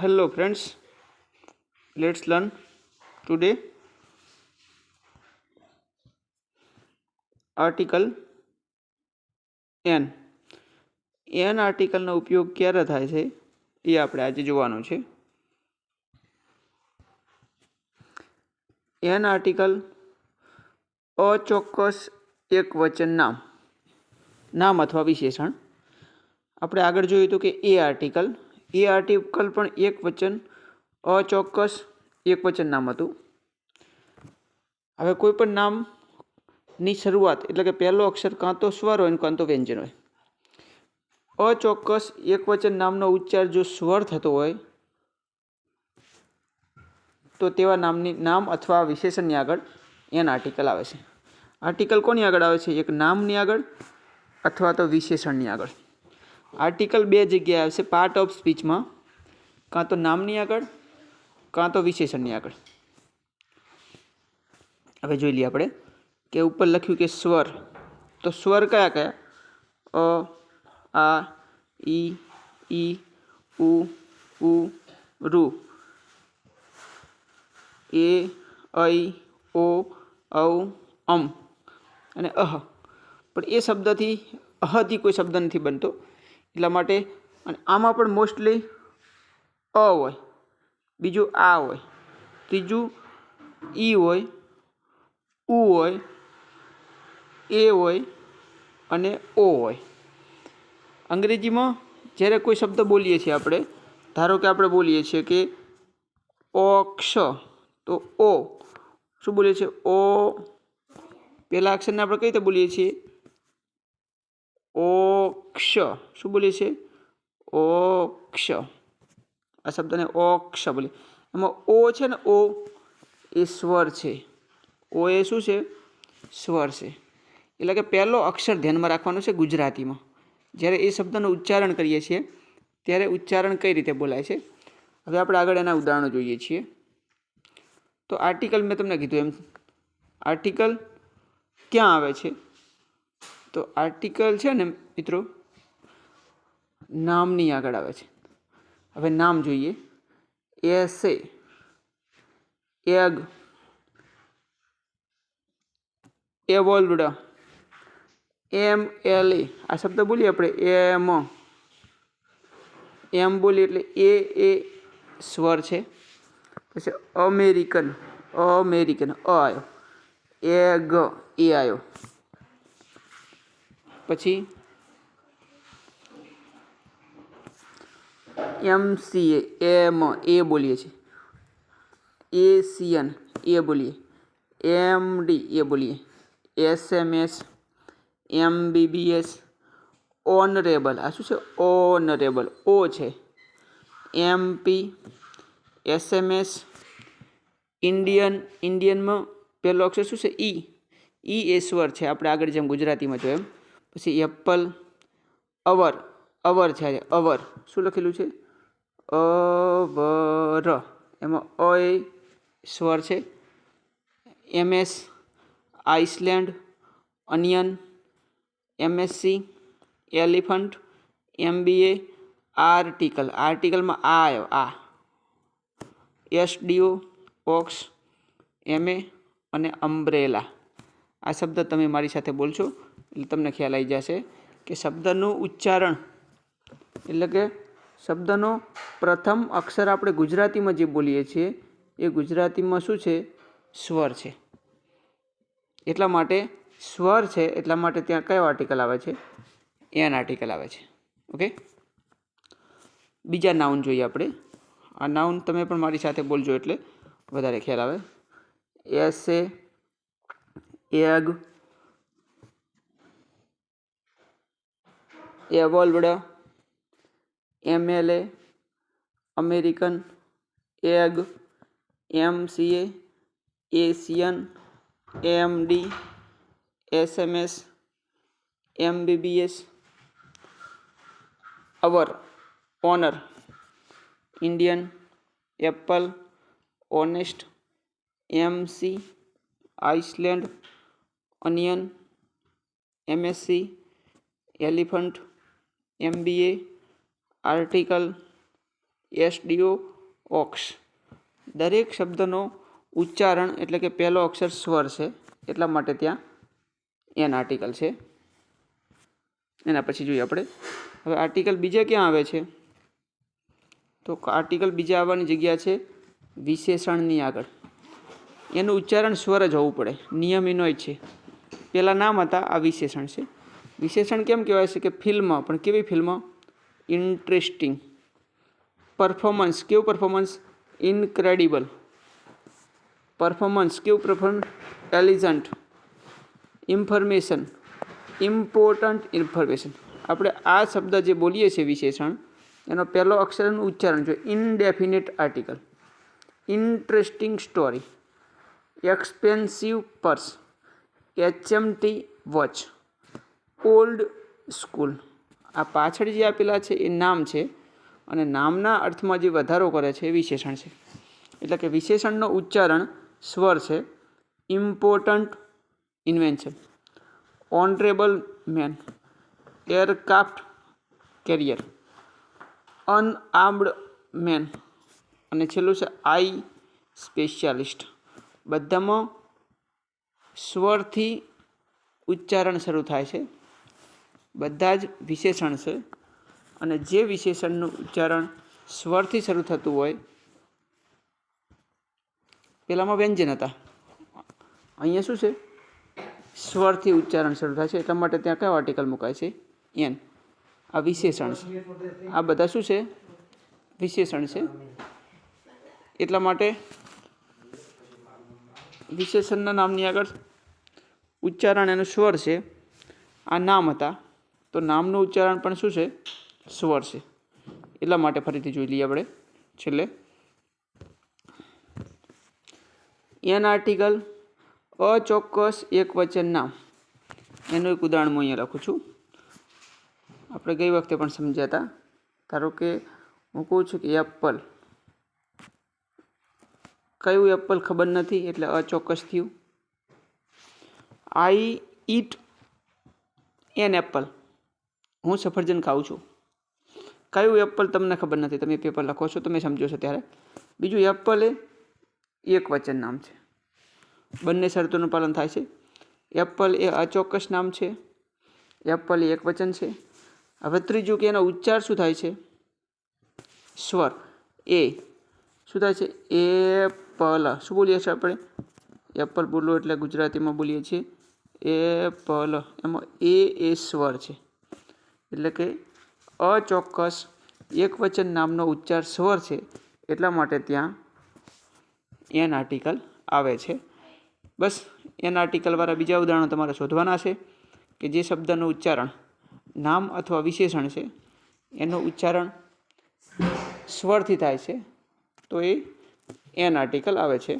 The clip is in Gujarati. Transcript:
hello, friends. Let's learn today article an an આર્ટિકલનો ઉપયોગ ક્યારે થાય છે એ આપણે આજે જોવાનું છે. એન આર્ટિકલ અચોક્કસ એક વચન નામ. નામ અથવા વિશેષણ. આપણે આગળ જોયું હતું કે એ આર્ટિકલ એ આર્ટિકલ પણ એક વચન, અચોક્કસ એક વચન નામ હતું. હવે કોઈ પણ નામની શરૂઆત એટલે કે પહેલો અક્ષર કાં તો સ્વર હોય કાં તો વ્યંજન હોય. અચોક્કસ એક વચન નામનો ઉચ્ચાર જો સ્વર થતો હોય, તો તેવા નામની નામ અથવા વિશેષણની આગળ એન આર્ટિકલ આવે છે. આર્ટિકલ કોની આગળ આવે છે? એક નામની આગળ અથવા તો વિશેષણની આગળ. આર્ટિકલ બે જગ્યાએ આવશે પાર્ટ ઓફ સ્પીચમાં કાં તો નામની આગળ, કાં તો વિશેષણની આગળ. હવે જોઈ લઈએ આપણે કે ઉપર લખ્યું કે સ્વર. તો સ્વર કયા કયા? અ, આ ઈ ઈ ઉ ઉ, રૂ. એ, ઐ, ઓ, ઔ, અમ. અને અહ. પણ એ શબ્દથી અહથી કોઈ શબ્દ નથી બનતો. એટલા માટે અને આમાં પણ મોસ્ટલી અ હોય, બીજું આ હોય, ત્રીજું ઈ હોય, ઉ હોય, એ હોય અને ઓ હોય. અંગ્રેજીમાં જ્યારે કોઈ શબ્દ બોલીએ છીએ આપણે, ધારો કે આપણે બોલીએ છીએ કે ઓક્ષ તો ઓ, શું બોલીએ છીએ? ઓ. પહેલા અક્ષરને આપણે કઈ રીતે બોલીએ છીએ? ઓક્ષ શું બોલીએ છીએ ઓક્ષ આ શબ્દને ઓક્ષ બોલીએ એમાં ઓ છે ને ઓ, એ સ્વર છે. ઓ એ શું છે? સ્વર છે. એટલે કે પહેલો અક્ષર ધ્યાનમાં રાખવાનો છે ગુજરાતીમાં. જ્યારે એ શબ્દનું ઉચ્ચારણ કરીએ છીએ, ત્યારે ઉચ્ચારણ કઈ રીતે બોલાય છે? હવે આપણે આગળ એના ઉદાહરણો જોઈએ છીએ. તો આર્ટિકલ મેં તમને કીધું એમ. આર્ટિકલ ક્યાં આવે છે? તો આર્ટિકલ છે ને મિત્રો નામની આગળ આવે છે. હવે નામ જોઈએ. Essay egg. Evolved. M L A. આ શબ્દ બોલીએ આપણે? એમ. એમ બોલીએ એટલે એ એ સ્વર છે. પછી અમેરિકન. અમેરિકન. અ આવ્યો એ ગ એ આવ્યો પછી એમ સી એમ, એ બોલીએ છીએ. એશિયન એ બોલીએ. એમ ડી એ બોલીએ. S M S M BBS honourable. આ શું છે? ઓનરેબલ. ઓ છે. એમપી, એસએમએસ, ઇન્ડિયન, ઇન્ડિયનમાં પહેલો અક્ષર શું છે? ઈ. ઈ એ સ્વર છે. આપણે આગળ જેમ ગુજરાતીમાં જોયું એમ. પછી એપલ, અવર. અવર છે આજે. અવર. શું લખેલું છે? અવર એમાં અ સ્વર છે. MS island, onion MSc elephant MBA article. આર્ટિકલમાં આ આવ્યો, આ. એસડીઓ ઓક્સ એમએ અને અમ્બ્રેલા. આ શબ્દ તમે મારી સાથે બોલશો એટલે તમને ખ્યાલ આવી જશે કે શબ્દનું ઉચ્ચારણ એટલે કે શબ્દનો પ્રથમ અક્ષર આપણે ગુજરાતીમાં જે બોલીએ છીએ, એ ગુજરાતીમાં શું છે? સ્વર છે. એટલા માટે સ્વર છે, એટલા માટે ત્યાં કયો આર્ટિકલ આવે છે? એન આર્ટિકલ આવે છે. ઓકે બીજા નાઉન જોઈએ આપણે. આ નાઉન તમે પણ મારી સાથે બોલજો એટલે વધારે ખ્યાલ આવે. As a egg, evolved MLA, American egg, MCA, Asian, MD, SMS, MBBS, hour, honour, Indian, apple, honest, MC, Iceland onion MSc, elephant, MBA article as do ઓક્સ. દરેક શબ્દનો ઉચ્ચારણ એટલે કે પહેલો અક્ષર સ્વર છે, એટલા માટે ત્યાં એન આર્ટિકલ છે. એના પછી જોઈએ આપણે. હવે આર્ટિકલ બીજે ક્યાં આવે છે? તો આર્ટિકલ બીજા આવવાની જગ્યા છે વિશેષણની આગળ. એનું ઉચ્ચારણ સ્વર જ હોવું પડે. નિયમ એનો છે. પહેલાં નામ હતા, આ વિશેષણ છે. વિશેષણ કેમ કહેવાય છે કે ફિલ્મ, પણ કેવી ફિલ્મ? ઇન્ટરેસ્ટિંગ પરફોર્મન્સ કેવું પરફોર્મન્સ ઇનક્રેડિબલ પરફોર્મન્સ કેવું performance elegant information important information આપણે આ શબ્દ જે બોલીએ છીએ વિશેષણ, એનો પહેલો અક્ષરનું ઉચ્ચારણ જોઈએ indefinite article interesting story expensive purse HMT watch old school આ પાછળ જે આપેલા છે એ નામ છે અને નામના અર્થમાં જે વધારો કરે છે એ વિશેષણ છે. એટલે કે વિશેષણનો ઉચ્ચારણ સ્વર છે. Important invention honourable man aircraft carrier unarmed man અને છેલ્લું છે આઈ સ્પેશિયાલિસ્ટ બધામાં સ્વરથી ઉચ્ચારણ શરૂ થાય છે. બધા જ વિશેષણ છે. અને જે વિશેષણનું ઉચ્ચારણ સ્વરથી શરૂ થતું હોય પહેલાંમાં વ્યંજન હતા. અહીંયા શું છે? સ્વરથી ઉચ્ચારણ શરૂ થાય છે. એટલા માટે ત્યાં કયો આર્ટિકલ મુકાય છે? એન આ વિશેષણ છે. આ બધા શું છે? વિશેષણ છે. એટલા માટે વિશેષણના નામની આગળ ઉચ્ચારણ એનું સ્વર છે. આ નામ હતા. તો નામનું ઉચ્ચારણ પણ શું છે? સ્વર છે. એટલા માટે ફરીથી જોઈ લઈએ આપણે. છેલ્લે. એન આર્ટિકલ, અચોક્કસ એક વચન નામ. એનું એક ઉદાહરણ હું અહીંયા લખું છું. આપણે ગઈ વખતે પણ સમજ્યા ધારો કે હું કહું છું કે એપલ. કયું એપલ ખબર નથી એટલે અચોક્કસ થયું. I eat an apple. હું સફરજન ખાઉં છું. કયું એપલ તમને ખબર નથી, તમે પેપર લખો છો તમે સમજો છો ત્યારે. બીજું એપલ એ એક વચન નામ છે. બંને શરતોનું પાલન થાય છે. એપલ એ અચોક્કસ નામ છે. એપલ એ એક વચન છે. હવે ત્રીજું કે એનો ઉચ્ચાર શું થાય છે? સ્વર. એ. શું થાય છે? એપલ. શું બોલીએ છીએ આપણે? એપલ બોલો એટલે ગુજરાતીમાં બોલીએ છીએ. એપલ. એમાં એ એ સ્વર છે. એટલે કે અચોક્કસ એકવચન નામનો ઉચ્ચાર સ્વર છે, એટલા માટે ત્યાં એન આર્ટિકલ આવે છે. બસ, એન આર્ટિકલવાળા બીજા ઉદાહરણો તમારે શોધવાના છે કે જે શબ્દનું ઉચ્ચારણ નામ અથવા વિશેષણ છે, એનું ઉચ્ચારણ સ્વરથી થાય છે, તો એ એન આર્ટિકલ આવે છે.